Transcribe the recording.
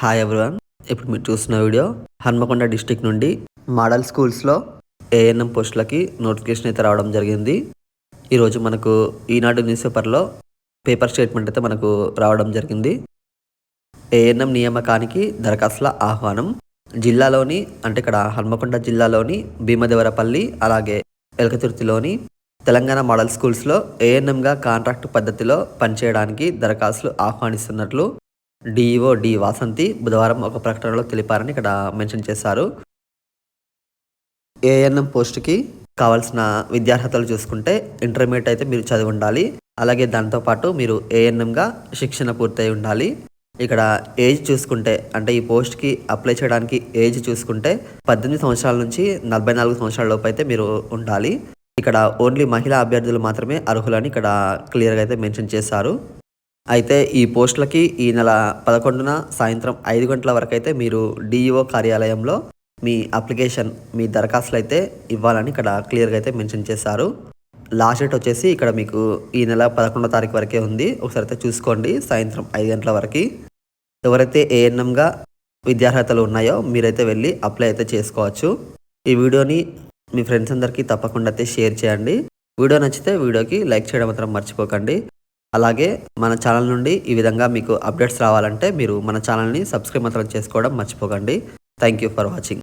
Hi everyone ఇప్పుడు మీరు చూస్తున్న వీడియో హన్మకొండ డిస్టిక్ నుండి మోడల్ స్కూల్స్లో ఏఎన్ఎం పోస్టులకి నోటిఫికేషన్ అయితే రావడం జరిగింది. ఈరోజు మనకు ఈనాడు న్యూస్ పేపర్లో పేపర్ స్టేట్మెంట్ అయితే మనకు రావడం జరిగింది. ఏఎన్ఎం నియామకానికి దరఖాస్తుల ఆహ్వానం జిల్లాలోని అంటే ఇక్కడ హన్మకొండ జిల్లాలోని భీమదేవరపల్లి అలాగే ఎలకతుర్తిలోని తెలంగాణ మోడల్ స్కూల్స్లో ఏఎన్ఎంగా కాంట్రాక్ట్ పద్ధతిలో పనిచేయడానికి దరఖాస్తులు ఆహ్వానిస్తున్నట్లు డిఈఓ డి వాసంతి బుధవారం ఒక ప్రకటనలో తెలిపారని ఇక్కడ మెన్షన్ చేశారు. ఏఎన్ఎం పోస్ట్కి కావాల్సిన విద్యార్హతలు చూసుకుంటే ఇంటర్మీడియట్ అయితే మీరు చదివి ఉండాలి. అలాగే దాంతోపాటు మీరు ఏఎన్ఎంగా శిక్షణ పూర్తయి ఉండాలి. ఇక్కడ ఏజ్ చూసుకుంటే అంటే ఈ పోస్ట్కి అప్లై చేయడానికి ఏజ్ చూసుకుంటే పద్దెనిమిది సంవత్సరాల నుంచి నలభై నాలుగు సంవత్సరాల లోపు అయితే మీరు ఉండాలి. ఇక్కడ ఓన్లీ మహిళా అభ్యర్థులు మాత్రమే అర్హులని ఇక్కడ క్లియర్గా అయితే మెన్షన్ చేశారు. అయితే ఈ పోస్టులకి ఈ నెల పదకొండున సాయంత్రం ఐదు గంటల వరకు అయితే మీరు డిఈఓ కార్యాలయంలో మీ అప్లికేషన్ మీ దరఖాస్తులు అయితే ఇవ్వాలని ఇక్కడ క్లియర్గా అయితే మెన్షన్ చేశారు. లాస్ట్ డేట్ వచ్చేసి ఇక్కడ మీకు ఈ నెల పదకొండో తారీఖు వరకే ఉంది. ఒకసారి అయితే చూసుకోండి. సాయంత్రం ఐదు గంటల వరకు ఎవరైతే ఏఎన్ఎంగా విద్యార్హతలు ఉన్నాయో మీరైతే వెళ్ళి అప్లై అయితే చేసుకోవచ్చు. ఈ వీడియోని మీ ఫ్రెండ్స్ అందరికీ తప్పకుండా అయితే షేర్ చేయండి. వీడియో నచ్చితే వీడియోకి లైక్ చేయడం మాత్రం మర్చిపోకండి. అలాగే మన ఛానల్ నుండి ఈ విధంగా మీకు అప్డేట్స్ రావాలంటే మీరు మన ఛానల్ని సబ్స్క్రైబ్ మాత్రం చేసుకోవడం మర్చిపోకండి. Thank you for watching.